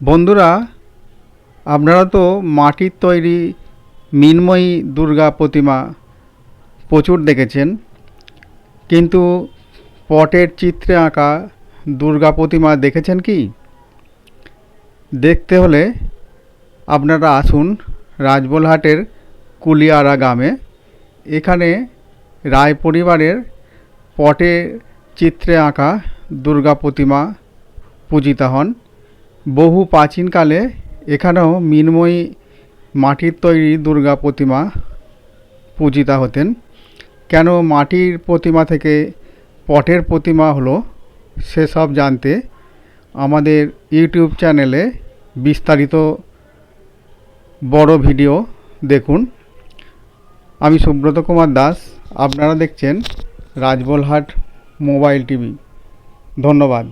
বন্ধুরা, আপনারা তো মাটির তৈরি মৃন্ময়ী দুর্গা প্রতিমা প্রচুর দেখেছেন, কিন্তু পটের চিত্রে আঁকা দুর্গা প্রতিমা দেখেছেন কি? দেখতে হলে আপনারা আসুন রাজবলহাটের কুলিয়ারা গ্রামে। এখানে রায় পরিবারের পটে চিত্রে আঁকা দুর্গা প্রতিমা পূজিতা হন। বহু প্রাচীনকালে এখানেও মৃন্ময়ী মাটির তৈরি দুর্গা প্রতিমা পূজিতা হতেন। কেন মাটির প্রতিমা থেকে পটের প্রতিমা হলো সেসব জানতে আমাদের ইউটিউব চ্যানেলে বিস্তারিত বড় ভিডিও দেখুন। আমি সুব্রত কুমার দাস, আপনারা দেখছেন রাজবলহাট মোবাইল টিভি। ধন্যবাদ।